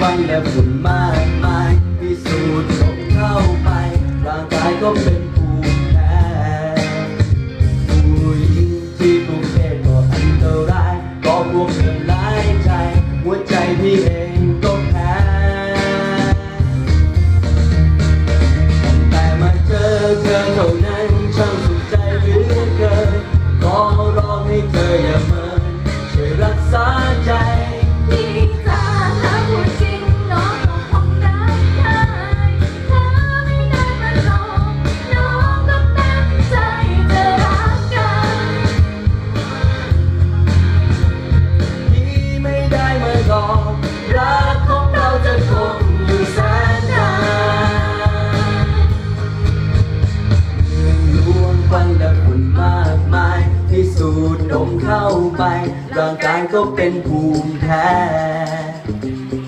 ฟังและฝุ่นมากมายพิสูจน์ลงเข้าไป ร่างกายก็เป็น เข้าไป ร่างกายก็เป็นภูมิแพ้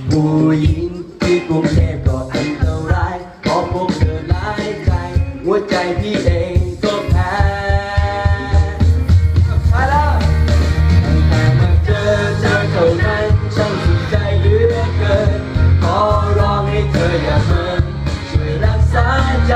ผู้หญิงที่กรุงเทพก็อันตรายพอพบเธอร้ายใจหัวใจพี่เองก็แพ้มาแล้วตั้งแต่มาเจอเธอเท่านั้นช่างสุดใจเหลือเกิน ขอร้องให้เธออย่าเมินช่วยรักษาใจ